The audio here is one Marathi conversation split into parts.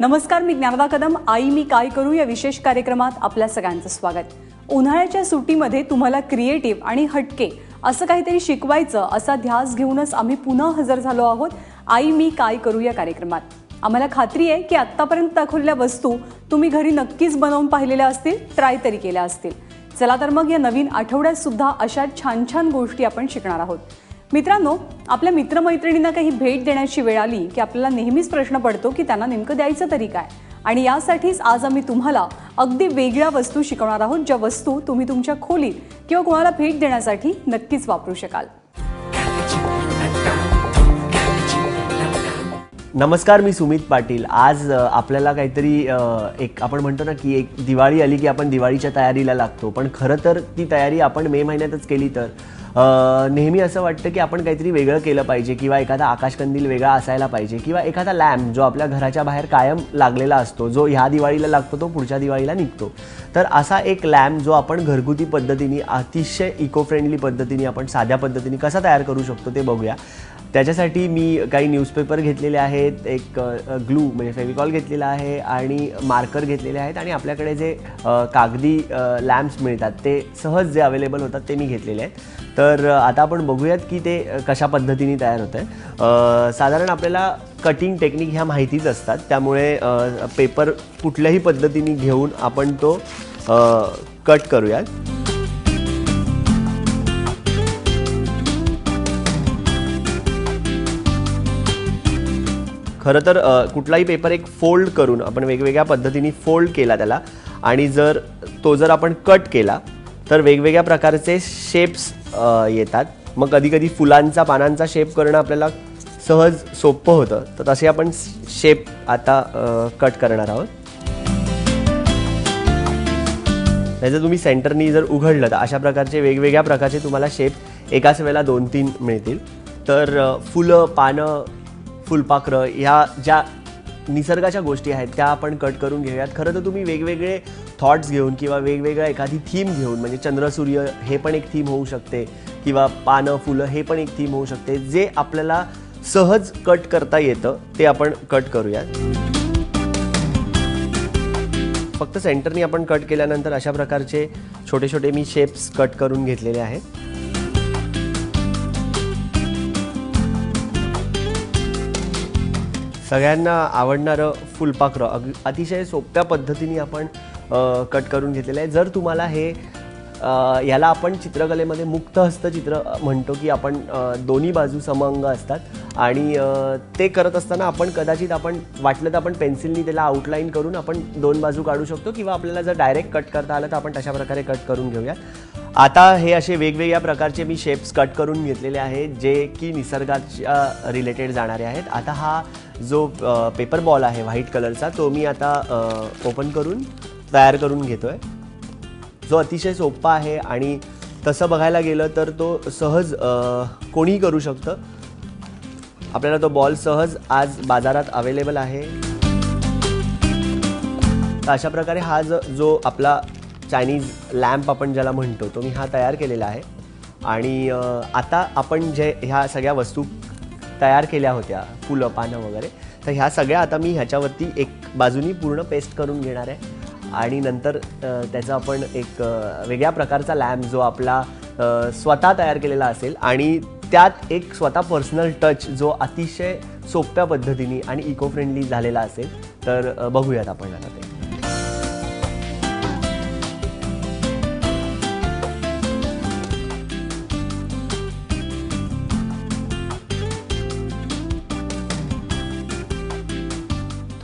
नमस्कार मी ज्ञानदा कदम. आई मी काय करू? या विशेष कार्यक्रमात आपल्या सगळ्यांचं स्वागत. उन्हाळ्याच्या सुट्टीमध्ये तुम्हाला क्रिएटिव्ह आणि हटके असं काहीतरी शिकवायचं असा ध्यास घेऊनच आम्ही पुन्हा हजर झालो आहोत. आई मी काय करू या कार्यक्रमात? आम्हाला खात्री आहे की आत्तापर्यंत दाखवलेल्या वस्तू तुम्ही घरी नक्कीच बनवून पाहिलेल्या असतील ट्राय तरी केल्या असतील. चला तर मग या नवीन आठवड्यात सुद्धा अशा छान छान गोष्टी आपण शिकणार आहोत. मित्रांनो आपल्या मित्रमैत्रिणींना काही भेट देण्याची वेळ आली की आपल्याला नेहमीच प्रश्न पडतो की त्यांना नेमकं द्यायचं तरी काय? आणि यासाठीच आज आम्ही तुम्हाला अगदी वेगळ्या वस्तू शिकवणार आहोत ज्या वस्तू तुम्ही तुमच्या खोलीत किंवा कोणाला भेट देण्यासाठी नक्कीच वापरू शकाल. नमस्कार मी सुमित पाटील. आज आपल्याला काहीतरी एक आपण म्हणतो ना की एक दिवाळी आली की आपण दिवाळीच्या तयारीला लागतो. पण खरं तर ती तयारी आपण मे महिन्यातच केली तर नेहमी असं वाटतं की आपण काहीतरी वेगळं केलं पाहिजे किंवा एखादा आकाशकंदील वेगळा असायला पाहिजे किंवा एखादा लॅम्प जो आपल्या घराच्या बाहेर कायम लागलेला असतो जो ह्या दिवाळीला लागतो तो पुढच्या दिवाळीला निघतो. तर असा एक लॅम्प जो आपण घरगुती पद्धतीने अतिशय इको फ्रेंडली पद्धतीने आपण साध्या पद्धतीने कसा तयार करू शकतो ते बघूया. त्याच्यासाठी मी काही न्यूजपेपर घेतलेले आहेत एक ग्लू म्हणजे फेविकॉल घेतलेला आहे आणि मार्कर घेतलेले आहेत आणि आपल्याकडे जे कागदी लॅम्प्स मिळतात ते सहज जे अवेलेबल होतात ते मी घेतलेले आहेत. तर आता आपण बघूयात की ते कशा पद्धतीने तयार होतं आहे साधारण आपल्याला कटिंग टेक्निक ह्या माहितीच असतात. त्यामुळे पेपर कुठल्याही पद्धतीने घेऊन आपण तो कट करूयात. खरं तर कुठलाही पेपर एक फोल्ड करून आपण वेगवेगळ्या पद्धतीने फोल्ड केला त्याला. आणि जर तो जर आपण कट केला तर वेगवेगळ्या प्रकारचे शेप्स येतात. मग कधीकधी फुलांचा पानांचा शेप करणं आपल्याला सहज सोपं होतं. तर तसे आपण शेप आता कट करणार आहोत. त्याचं तुम्ही सेंटरनी जर उघडलं तर अशा प्रकारचे वेगवेगळ्या प्रकारचे तुम्हाला शेप एकाच वेळेला दोन तीन मिळतील. तर फुलं पानं फुलपाखरं ह्या ज्या निसर्गाच्या गोष्टी आहेत त्या आपण कट करून घेऊयात. खरं तर तुम्ही वेगवेगळे थॉट्स घेऊन किंवा वेगवेगळ्या एखादी थीम घेऊन म्हणजे चंद्रसूर्य हे पण एक थीम होऊ शकते किंवा पानं फुलं हे पण एक थीम होऊ शकते. जे आपल्याला सहज कट करता येतं ते आपण कट करूयात. फक्त सेंटरनी आपण कट केल्यानंतर अशा प्रकारचे छोटे छोटे मी शेप्स कट करून घेतलेले आहेत. सगळ्यांना आवडणारं फुलपाखरं. अग अतिशय सोप्या पद्धतीने आपण कट करून घेतलेलं आहे. जर तुम्हाला हे याला आपण चित्रकलेमध्ये मुक्त हस्तचित्र म्हणतो की आपण दोन्ही बाजू समंग असतात. आणि ते करत असताना आपण कदाचित आपण वाटलं तर आपण पेन्सिलनी त्याला आउटलाईन करून आपण दोन बाजू काढू शकतो किंवा आपल्याला जर डायरेक्ट कट करता आलं तर आपण तशा प्रकारे कट करून घेऊयात. आता हे असे वेगवेगळ्या प्रकारचे मी शेप्स कट करून घेतलेले आहेत जे की निसर्गाच्या रिलेटेड जाणारे आहेत. आता हा जो पेपर बॉल आहे व्हाईट कलरचा तो मी आता ओपन करून तयार करून घेतोय. जो अतिशय सोपा आहे आणि तसं बघायला गेलं तर तो सहज कोणीही करू शकतं. आपल्याला तो बॉल सहज आज बाजारात अवेलेबल आहे. तर अशा प्रकारे हा ज जो आपला चायनीज लॅम्प आपण ज्याला म्हणतो तो मी हा तयार केलेला आहे. आणि आता आपण जे ह्या सगळ्या वस्तू तयार केल्या होत्या फुलं पानं वगैरे तर ह्या सगळ्या आता मी ह्याच्यावरती एक बाजूनी पूर्ण पेस्ट करून घेणार आहे. आणि नंतर त्याचा आपण एक वेगळ्या प्रकारचा लॅम्प जो आपला स्वतः तयार केलेला असेल आणि त्यात एक स्वतः पर्सनल टच जो अतिशय सोप्या पद्धतीने आणि इको फ्रेंडली झालेला असेल तर बघूयात आपण आता ते.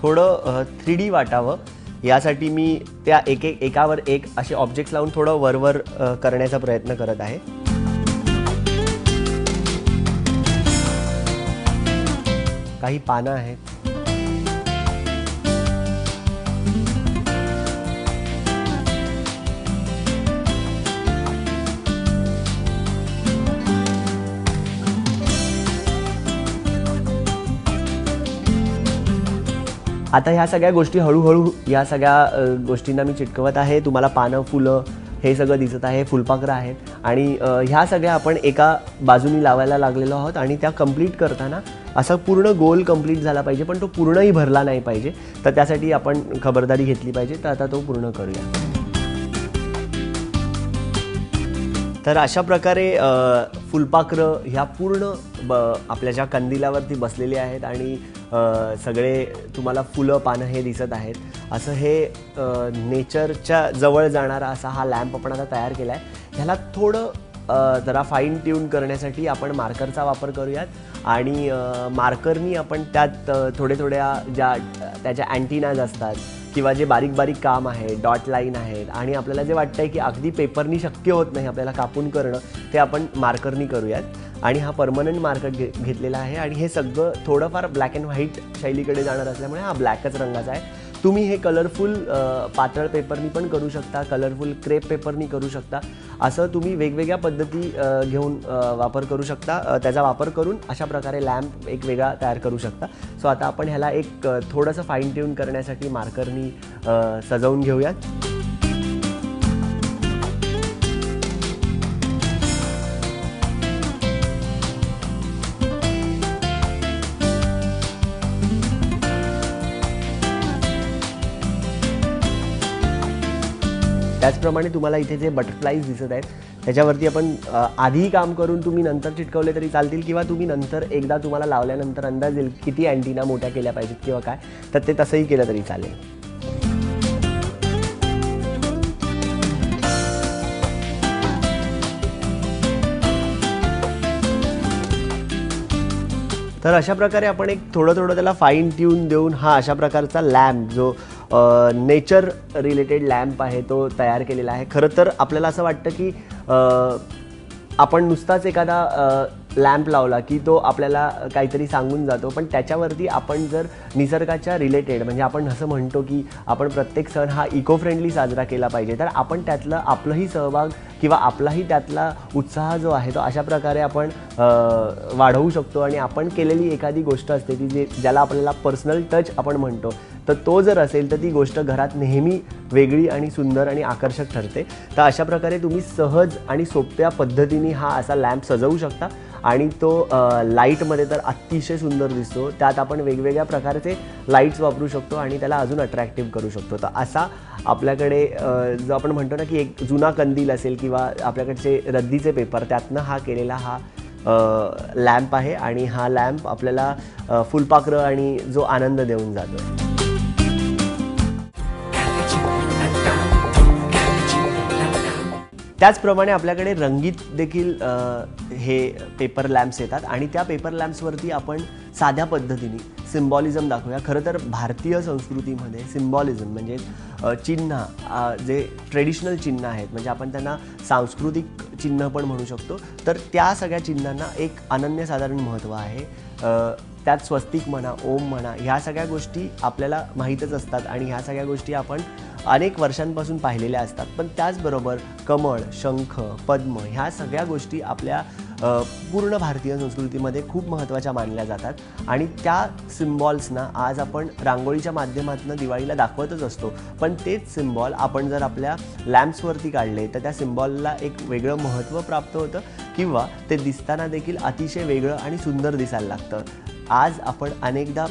थोडं थ्री डी वाटावं. यासाठी मी त्या एक एक एकावर एक असे ऑब्जेक्ट्स लावून थोडं वरवर करण्याचा प्रयत्न करत आहे. काही पानं आहेत. आता ह्या सगळ्या गोष्टी हळूहळू या सगळ्या गोष्टींना मी चिटकवत आहे. तुम्हाला पानं फुलं हे सगळं दिसत आहे. फुलपाखरं आहेत. आणि ह्या सगळ्या आपण एका बाजूनी लावायला लागलेलो आहोत आणि त्या कंप्लीट करताना असा पूर्ण गोल कंप्लीट झाला पाहिजे पण तो पूर्णही भरला नाही पाहिजे. तर त्यासाठी आपण खबरदारी घेतली पाहिजे तर आता तो पूर्ण करूया. तर अशा प्रकारे फुलपाखरं ह्या पूर्ण ब आपल्या ज्या कंदिलावरती बसलेली आहेत आणि सगळे तुम्हाला फुलं पानं हे दिसत आहेत. असं हे नेचरच्या जवळ जाणारा असा हा लॅम्प आपण आता तयार केला आहे ह्याला थोडं जरा फाईन ट्यून करण्यासाठी आपण मार्करचा वापर करूयात. आणि मार्करनी आपण त्यात थोडे थोड्या ज्या त्याच्या अँटीनाज असतात किंवा जे बारीक बारीक काम आहे डॉट लाईन आहेत आणि आपल्याला जे वाटतं आहे की अगदी पेपरनी शक्य होत नाही आपल्याला कापून करणं ते आपण मार्करनी करूयात. आणि हा परमनंट मार्कर घे घेतलेला आहे. आणि हे सगळं थोडंफार ब्लॅक अँड व्हाईट शैलीकडे जाणार असल्यामुळे हा ब्लॅकच रंगाचा आहे. तुम्ही हे कलरफुल पातळ पेपरनी पण करू शकता कलरफुल क्रेप पेपरनी करू शकता. असं तुम्ही वेगवेगळ्या पद्धती घेऊन वापर करू शकता. त्याचा वापर करून अशा प्रकारे लॅम्प एक वेगळा तयार करू शकता. सो आता आपण ह्याला एक थोडंसं फाईन ट्यून करण्यासाठी मार्करनी सजवून घेऊयात. त्याचप्रमाणे तुम्हाला इथे जे बटरफ्लाईज दिसत आहेत त्याच्यावरती आपण आधी आधीही काम करून तुम्ही नंतर चिटकवले तरी चालतील किंवा तुम्ही नंतर एकदा तुम्हाला लावल्यानंतर अंदाज येईल किती अँटीना मोठ्या केल्या पाहिजेत किंवा काय तर ते तसंही केलं तरी चालेल. तर अशा प्रकारे आपण एक थोडं थोडं त्याला फाईन ट्यून देऊन हा अशा प्रकारचा लॅम्प जो नेचर रिलेटेड लॅम्प आहे तो तयार केलेला आहे. खरं तर आपल्याला असं वाटतं की आपण नुसताच एखादा लॅम्प लावला की तो आपल्याला काहीतरी सांगून जातो. पण त्याच्यावरती आपण जर निसर्गाच्या रिलेटेड म्हणजे आपण असं म्हणतो की आपण प्रत्येक सण हा इको फ्रेंडली साजरा केला पाहिजे तर आपण त्यातलं आपलंही सहभाग किंवा आपलाही त्यातला उत्साह जो आहे तो अशा प्रकारे आपण वाढवू शकतो. आणि आपण केलेली एखादी गोष्ट असते ती जे ज्याला आपल्याला पर्सनल टच आपण म्हणतो. तर तो जर असेल तर ती गोष्ट घरात नेहमी वेगळी आणि सुंदर आणि आकर्षक ठरते. तर अशा प्रकारे तुम्ही सहज आणि सोप्या पद्धतीने हा असा लॅम्प सजवू शकता आणि तो लाईटमध्ये तर अतिशय सुंदर दिसतो. त्यात आपण वेगवेगळ्या प्रकारचे लाईट्स वापरू शकतो आणि त्याला अजून अट्रॅक्टिव्ह करू शकतो. तर असा आपल्याकडे जो आपण म्हणतो ना की एक जुना कंदील असेल किंवा आपल्याकडचे रद्दीचे पेपर त्यातनं हा केलेला हा लॅम्प आहे आणि हा लॅम्प आपल्याला फुलपाखरं आणि जो आनंद देऊन जातो. आहे त्याचप्रमाणे आपल्याकडे रंगीत देखील हे पेपर लॅम्प्स येतात आणि त्या पेपर लॅम्प्सवरती आपण साध्या पद्धतीने सिम्बॉलिझम दाखवूया. खरं तर भारतीय संस्कृतीमध्ये सिम्बॉलिझम म्हणजे चिन्ह जे ट्रेडिशनल चिन्ह आहेत म्हणजे आपण त्यांना सांस्कृतिक चिन्ह पण म्हणू शकतो. तर त्या सगळ्या चिन्हांना एक अनन्यसाधारण महत्त्व आहे. त्यात स्वस्तिक म्हणा ओम म्हणा ह्या सगळ्या गोष्टी आपल्याला माहीतच असतात आणि ह्या सगळ्या गोष्टी आपण अनेक वर्षांपासून पाहिलेल्या असतात. पण त्याचबरोबर कमळ शंख पद्म ह्या सगळ्या गोष्टी आपल्या पूर्ण भारतीय संस्कृतीमध्ये खूप महत्त्वाच्या मानल्या जातात. आणि त्या सिम्बॉल्सना आज आपण रांगोळीच्या माध्यमातून दिवाळीला दाखवतच असतो. पण तेच सिम्बॉल आपण जर आपल्या लॅम्प्सवरती काढले तर त्या सिम्बॉलला एक वेगळं महत्त्व प्राप्त होतं किंवा ते दिसताना देखील अतिशय वेगळं आणि सुंदर दिसायला लागतं. आज आपण अनेकदा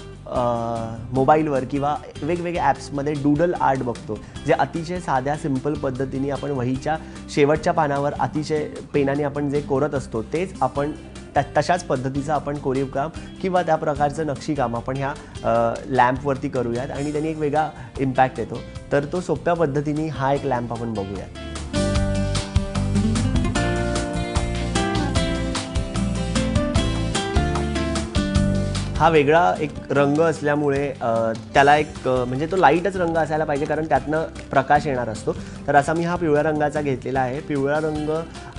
मोबाईलवर किंवा वेगवेगळ्या ॲप्समध्ये डूडल आर्ट बघतो जे अतिशय साध्या सिंपल पद्धतीने आपण वहीच्या शेवटच्या पानावर अतिशय पेनाने आपण जे कोरत असतो तेच आपण त तशाच पद्धतीचं आपण कोरीव काम किंवा त्या प्रकारचं नक्षीकाम आपण ह्या लॅम्पवरती करूयात आणि त्यांनी एक वेगळा इम्पॅक्ट येतो. तर तो सोप्या पद्धतीने हा एक लॅम्प आपण बघूयात. हा वेगळा एक रंग असल्यामुळे त्याला एक म्हणजे तो लाईटच रंग असायला पाहिजे कारण त्यातनं प्रकाश येणार असतो. तर असा मी हा पिवळ्या रंगाचा घेतलेला आहे. पिवळा रंग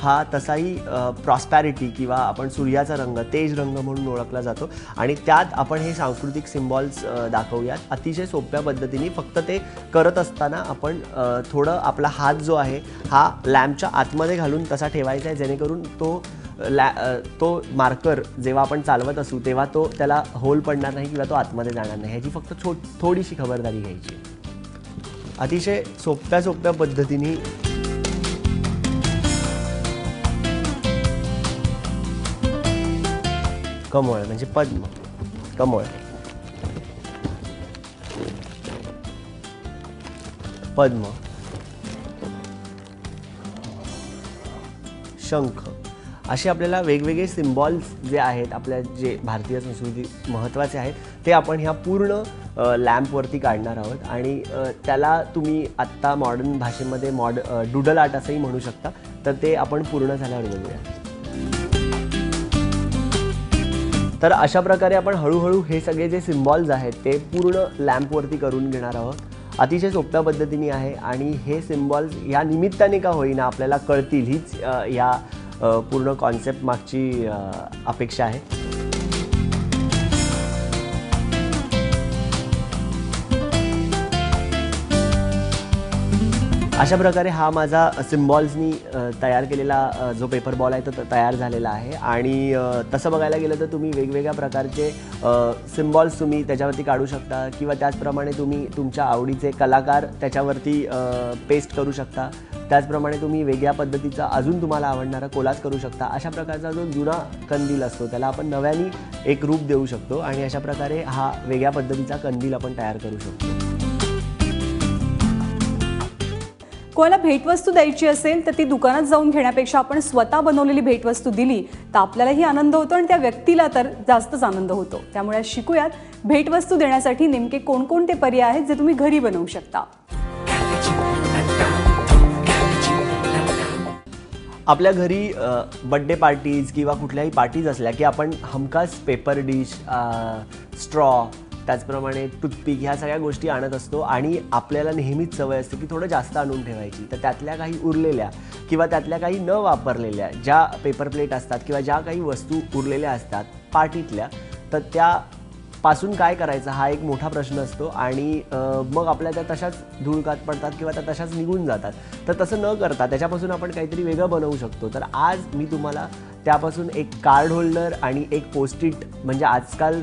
हा तसाही प्रॉस्पॅरिटी किंवा आपण सूर्याचा रंग तेज रंग म्हणून ओळखला जातो. आणि त्यात आपण हे सांस्कृतिक सिम्बॉल्स दाखवूयात. अतिशय सोप्या पद्धतीने फक्त ते करत असताना आपण थोडं आपला हात जो आहे हा लॅम्पच्या आतमध्ये घालून तसा ठेवायचा आहे जेणेकरून तो लॅ तो मार्कर जेव्हा आपण चालवत असू तेव्हा तो त्याला होल पडणार नाही किंवा तो आतमध्ये जाणार नाही. ह्याची फक्त छो थोडीशी खबरदारी घ्यायची. अतिशय सोप्या सोप्या पद्धतीने कमळ म्हणजे पद्म कमळ. पद्म. शंख. असे आपल्याला वेगवेगळे सिम्बॉल्स जे आहेत आपल्या जे भारतीय संस्कृती महत्त्वाचे आहेत ते आपण ह्या पूर्ण लॅम्पवरती काढणार आहोत. आणि त्याला तुम्ही आत्ता मॉडर्न भाषेमध्ये मॉड डुडल आर्ट असंही म्हणू शकता. तर ते आपण पूर्ण झाल्यावर बघूया. तर अशा प्रकारे आपण हळूहळू हे सगळे जे सिम्बॉल्स आहेत ते पूर्ण लॅम्पवरती करून घेणार आहोत. अतिशय सोप्या पद्धतीने आहे. आणि हे सिम्बॉल्स या निमित्ताने का होईना आपल्याला कळतील हीच या पूर्ण कॉन्सेप्ट मागची अपेक्षा आहे. अशा प्रकारे हा माझा सिम्बॉल्सनी तयार केलेला जो पेपर बॉल आहे तो तयार झालेला आहे. आणि तसं बघायला गेलं तर तुम्ही वेगवेगळ्या प्रकारचे सिम्बॉल्स तुम्ही त्याच्यावरती काढू शकता किंवा त्याचप्रमाणे तुम्ही तुमच्या आवडीचे कलाकार त्याच्यावरती पेस्ट करू शकता. त्याचप्रमाणे तुम्ही वेगळ्या पद्धतीचा अजून तुम्हाला आवडणारा कोलाज करू शकता. अशा प्रकारचा जो जुना कंदील असतो त्याला आपण नव्याने एक रूप देऊ शकतो आणि अशा प्रकारे हा वेगळ्या पद्धतीचा कंदील आपण तयार करू शकतो. कोणाला भेटवस्तू द्यायची असेल तर ती दुकानात जाऊन घेण्यापेक्षा आपण स्वतः बनवलेली भेटवस्तू दिली तर आपल्यालाही आनंद होतो आणि त्या व्यक्तीला तर जास्तच आनंद होतो. त्यामुळे शिकूयात भेटवस्तू देण्यासाठी नेमके कोणकोणते पर्याय आहेत जे तुम्ही घरी बनवू शकता? आपल्या घरी बड्डे पार्टीज किंवा कुठल्याही पार्टीज असल्या की आपण हमखास पेपर डिश स्ट्रॉ त्याचप्रमाणे टूथपिक ह्या सगळ्या गोष्टी आणत असतो आणि आपल्याला नेहमीच सवय असते की थोडं जास्त आणून ठेवायची. तर त्यातल्या काही उरलेल्या किंवा त्यातल्या काही न वापरलेल्या ज्या पेपर प्लेट असतात किंवा ज्या काही वस्तू उरलेल्या असतात पार्टीतल्या तर त्या पासून काय करायचं हा एक मोठा प्रश्न असतो आणि मग आपल्या त्या तशाच धुळकात पडतात किंवा त्या तशाच निघून जातात. तर तसं न करता त्याच्यापासून आपण काहीतरी वेगळं बनवू शकतो. तर आज मी तुम्हाला त्यापासून एक कार्ड होल्डर आणि एक पोस्टिट म्हणजे आजकाल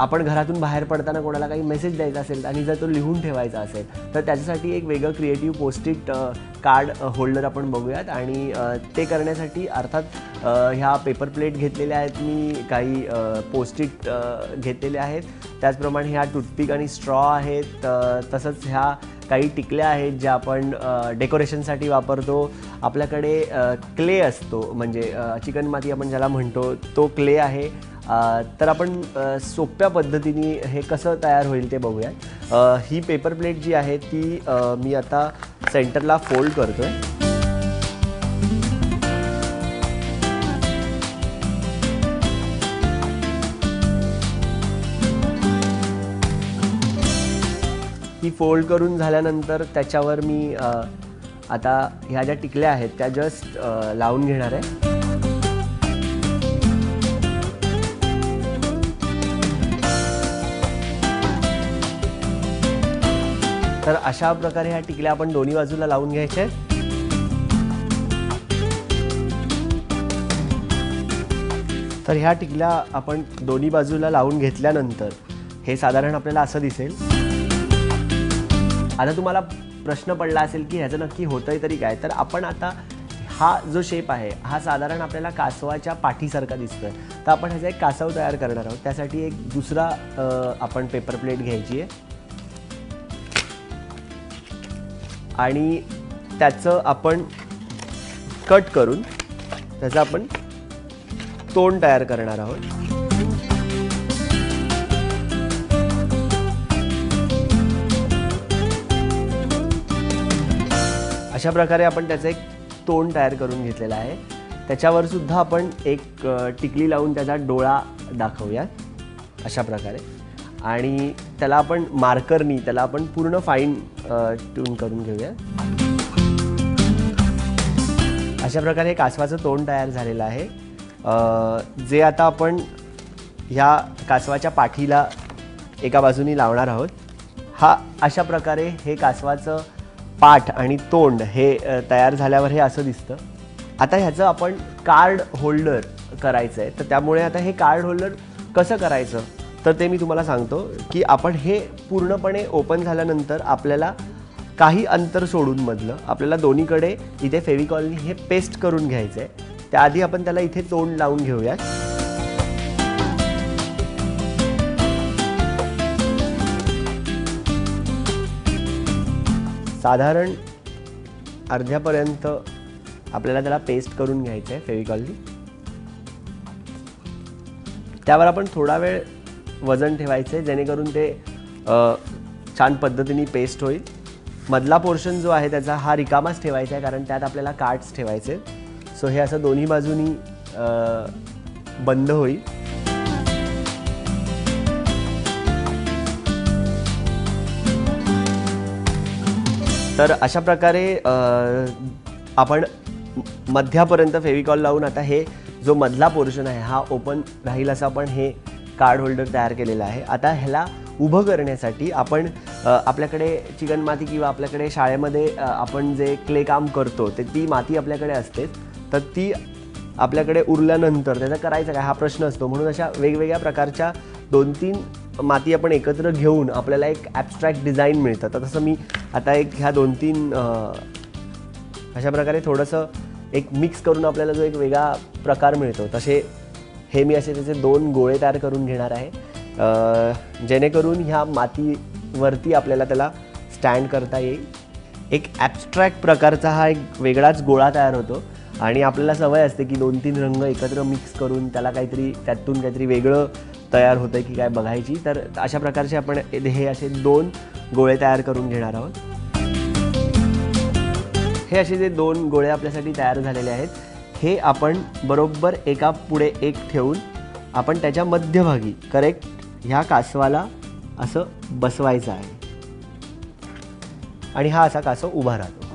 आपण घरातून बाहेर पडताना कोणाला काही मेसेज द्यायचा असेल आणि जर तो लिहून ठेवायचा असेल तर त्याच्यासाठी एक वेगळं क्रिएटिव्ह पोस्टिट कार्ड होल्डर आपण बघूयात. आणि ते करण्यासाठी अर्थात ह्या पेपर प्लेट घेतलेल्या आहेत मी काही पोस्टिट घेतलेले आहेत. त्याचप्रमाणे ह्या टूथपिक आणि स्ट्रॉ आहेत तसंच ह्या काही टिकल्या आहेत ज्या आपण डेकोरेशनसाठी वापरतो. आपल्याकडे क्ले असतो म्हणजे चिकनमाती आपण ज्याला म्हणतो तो क्ले आहे. तर आपण सोप्या पद्धतीने हे कसं तयार होईल ते बघूयात. ही पेपर प्लेट जी आहे ती मी आता सेंटरला फोल्ड करतो आहे ही फोल्ड करून झाल्यानंतर त्याच्यावर मी आता ह्या ज्या टिकल्या आहेत त्या जस्ट लावून घेणार आहे. तर अशा प्रकारे ह्या टिकल्या आपण दोन्ही बाजूला लावून घ्यायच्या आहेत. तर ह्या टिकल्या आपण दोन्ही बाजूला लावून घेतल्यानंतर हे साधारण आपल्याला असं दिसेल. आता तुम्हाला प्रश्न पडला असेल की ह्याचं नक्की होतंय तरी काय? तर आपण आता हा जो शेप आहे हा साधारण आपल्याला कासवाच्या पाठीसारखा दिसतोय. तर आपण ह्याचा एक कासव तयार करणार आहोत. त्यासाठी एक दुसरा आपण पेपर प्लेट घ्यायची आहे. आणि त्याचं आपण कट करून त्याचं आपण तोंड तयार करणार आहोत. अशा प्रकारे आपण त्याचं एक तोंड तयार करून घेतलेलं आहे. त्याच्यावर सुद्धा आपण एक टिकली लावून त्याचा डोळा दाखवूया अशा प्रकारे. आणि त्याला आपण मार्करनी त्याला आपण पूर्ण फाईन ट्यून करून घेऊया. अशा प्रकारे कासवाचं तोंड तयार झालेलं आहे. जे आता आपण ह्या कासवाच्या पाठीला एका बाजूनी लावणार आहोत हा अशा प्रकारे हे कासवाचं पाठ आणि तोंड हे तयार झाल्यावर हे असं दिसतं. आता ह्याचं आपण कार्ड होल्डर करायचं आहे तर त्यामुळे आता हे कार्ड होल्डर कसं करायचं? तर ते मी तुम्हाला सांगतो की आपण हे पूर्णपणे ओपन झाल्यानंतर आपल्याला काही अंतर सोडून मधलं आपल्याला दोन्हीकडे इथे फेविकॉलनी हे पेस्ट करून घ्यायचं आहे त्याआधी आपण त्याला इथे तोंड लावून घेऊयात. साधारण अर्ध्यापर्यंत आपल्याला त्याला पेस्ट करून घ्यायचं आहे फेविकॉलनी. त्यावर आपण थोडा वेळ वजन ठेवायचं आहे जेणेकरून ते छान पद्धतीने पेस्ट होईल. मधला पोर्शन जो आहे त्याचा हा रिकामाच ठेवायचा आहे कारण त्यात आपल्याला कार्ड्स ठेवायचे. सो हे असं दोन्ही बाजूनी बंद होईल. तर अशा प्रकारे आपण मध्यापर्यंत फेविकॉल लावून आता हे जो मधला पोर्शन आहे हा ओपन राहील असं आपण हे कार्ड होल्डर तयार केलेलं आहे. आता ह्याला उभं करण्यासाठी आपण आपल्याकडे चिकणमाती किंवा आपल्याकडे शाळेमध्ये आपण जे क्ले काम करतो ते ती माती आपल्याकडे असते. तर ती आपल्याकडे उरल्यानंतर त्याचा करायचं काय हा प्रश्न असतो. म्हणून अशा वेगवेगळ्या प्रकारच्या दोन तीन माती आपण एकत्र घेऊन आपल्याला एक ॲबस्ट्रॅक्ट डिझाईन मिळतं. तर तसं मी आता एक ह्या दोन तीन अशा प्रकारे थोडंसं एक मिक्स करून आपल्याला जो एक वेगळा प्रकार मिळतो तसे हे मी असे त्याचे दोन गोळे तयार करून घेणार आहे. जेणेकरून ह्या मातीवरती आपल्याला त्याला स्टँड करता येईल. एक ॲबस्ट्रॅक्ट प्रकारचा हा एक वेगळाच गोळा तयार होतो. आणि आपल्याला सवय असते की दोन तीन रंग एकत्र मिक्स करून त्याला काहीतरी त्यातून काहीतरी वेगळं तयार होतं की काय बघायची. तर अशा प्रकारचे आपण हे असे दोन गोळे तयार करून घेणार आहोत. हे असे जे दोन गोळे आपल्यासाठी तयार झालेले आहेत. हे आपण बरोबर एका पुढे एक ठेवून आपण त्याच्या मध्यभागी करेक्ट ह्या कासवाला असं बसवायचं आहे. आणि हा असा कासव उभा राहतो.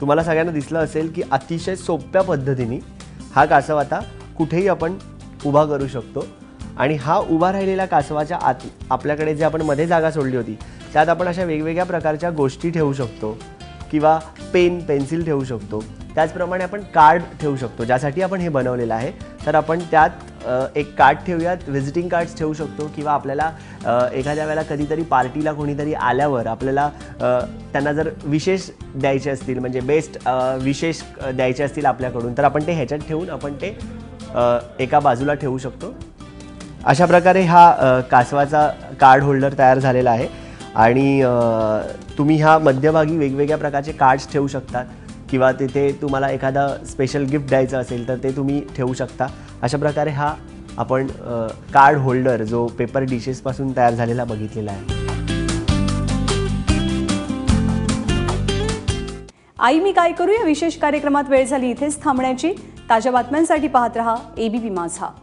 तुम्हाला सगळ्यांना दिसलं असेल की अतिशय सोप्या पद्धतीने हा कासव आता कुठेही आपण उभा करू शकतो. आणि हा उभा राहिलेल्या कासवाच्या आत आपल्याकडे जे आपण मध्ये जागा सोडली होती त्यात आपण अशा वेगवेगळ्या प्रकारच्या गोष्टी ठेवू शकतो. किंवा पेन पेन्सिल ठेवू शकतो. त्याचप्रमाणे आपण कार्ड ठेवू शकतो ज्यासाठी आपण हे बनवलेलं आहे. तर आपण त्यात एक कार्ड ठेवूयात व्हिजिटिंग कार्ड्स ठेवू शकतो किंवा आपल्याला एखाद्या वेळेला कधीतरी पार्टीला कोणीतरी आल्यावर आपल्याला त्यांना जर विशेष द्यायचे असतील म्हणजे बेस्ट विशेष द्यायचे असतील आपल्याकडून तर आपण ते ह्याच्यात ठेवून आपण ते एका बाजूला ठेवू शकतो. अशा प्रकारे हा कासवाचा कार्ड होल्डर तयार झालेला आहे. आणि तुम्ही ह्या मध्यभागी वेगवेगळ्या प्रकारचे कार्ड्स ठेवू शकतात. किंवा तिथे तुम्हाला एखादा स्पेशल गिफ्ट द्यायचं असेल तर ते तुम्ही ठेवू शकता. अशा प्रकारे हा आपण कार्ड होल्डर जो पेपर डिशेसपासून तयार झालेला बघितलेला आहे. आई मी काय करू? या विशेष कार्यक्रमात वेळ झाली इथेच थांबण्याची. ताज्या बातम्यांसाठी पाहत रहा एबीपी माझा.